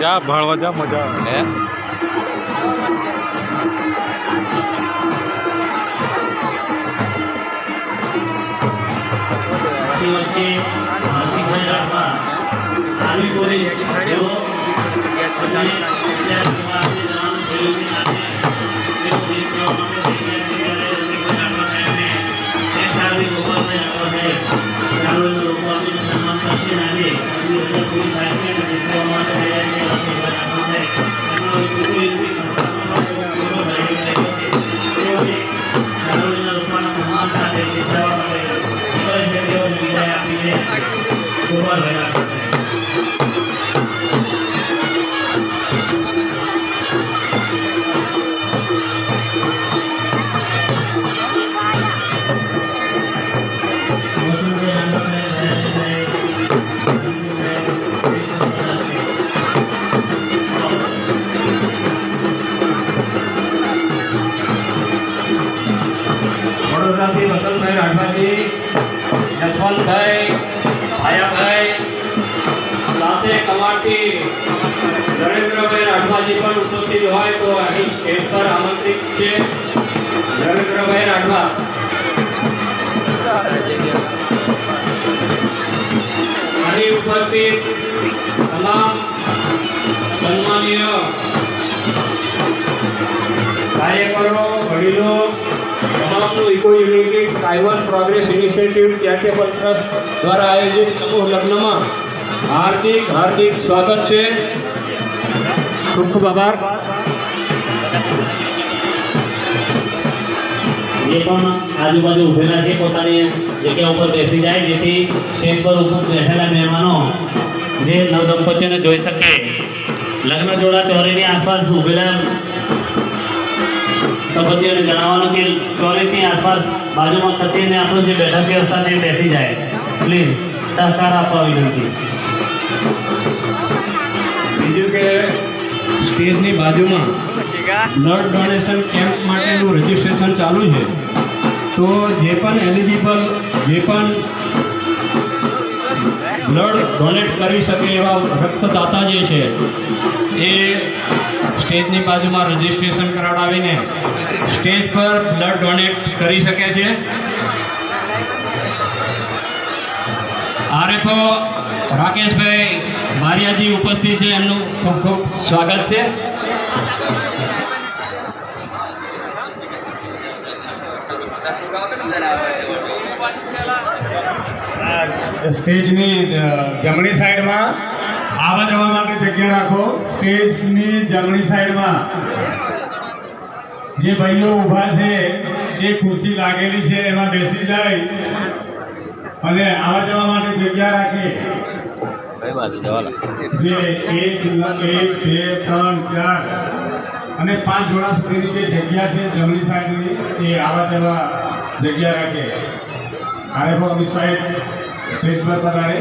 જા ભણવા જા મજા આવે. હે? Thank માનસિકભાઈ સાથે દેશ સેવા માટે વિદાય આપીને વડોદરાથી વસંતભાઈ રાઠવાજી, યશવંતભાઈ, ભાયાભાઈ, સાથે કમાટી નરેન્દ્રભાઈ રાઠવાજી પણ ઉપસ્થિત હોય તો અહીં સ્ટેજ પર આમંત્રિત છે. નરેન્દ્રભાઈ રાઠવા. અહીં ઉપસ્થિત eco unity diverse progress initiative charitable trust દ્વારા આયોજિત સમૂહ લગ્નમાં હાર્દિક હાર્દિક સ્વાગત છે. ખૂબ ખૂબ જે પણ આજુબાજુ ઉભેલા છે, પોતાની જગ્યા ઉપર બેસી જાય, જેથી સ્ટેજ પર ઉપર બેઠેલા મહેમાનો જે નવદંપતીઓને જોઈ શકે. લગ્ન જોડા ચોરીની આસપાસ ઉભેલા સંબંધીઓને જણાવવાનું કે ચોરીની આસપાસ બાજુમાં ખસીને આપણું જે બેઠક વ્યવસ્થા તે બેસી જાય. પ્લીઝ સહકાર આપવા વિનંતી બીજું કે સ્ટેજની બાજુમાં બ્લડ ડોનેશન કેમ્પ માટેનું રજીસ્ટ્રેશન ચાલુ છે. તો જે પણ એલિજિબલ જે પણ બ્લડ ડોનેટ કરી શકે એવા રક્તદાતા જે છે. એ સ્ટેજની બાજુમાં રજીસ્ટ્રેશન કરાવડાવીને સ્ટેજ પર બ્લડ ડોનેટ કરી શકે છે. આરએફઓ રાકેશભાઈ મારિયાજી ઉપસ્થિત છે, એમનું ખૂબ ખૂબ સ્વાગત છે. સ્ટેજની જમણી સાઈડમાં આવવા જવા માટે જગ્યા રાખો. સ્ટેજની જમણી સાઈડમાં જે ભાઈઓ ઊભા છે, એ ખુરશી લાગેલી છે, એમાં બેસી જાય અને આવવા જવા માટે જગ્યા રાખે. જે એક બે, ત્રણ, ચાર અને પાંચ જોડા સુધીની જે જગ્યા છે જમણી સાઈડની, એ આવવા જવા જગ્યા રાખે. આરે અમિત સાહેબ સ્ટેજ પર પધારે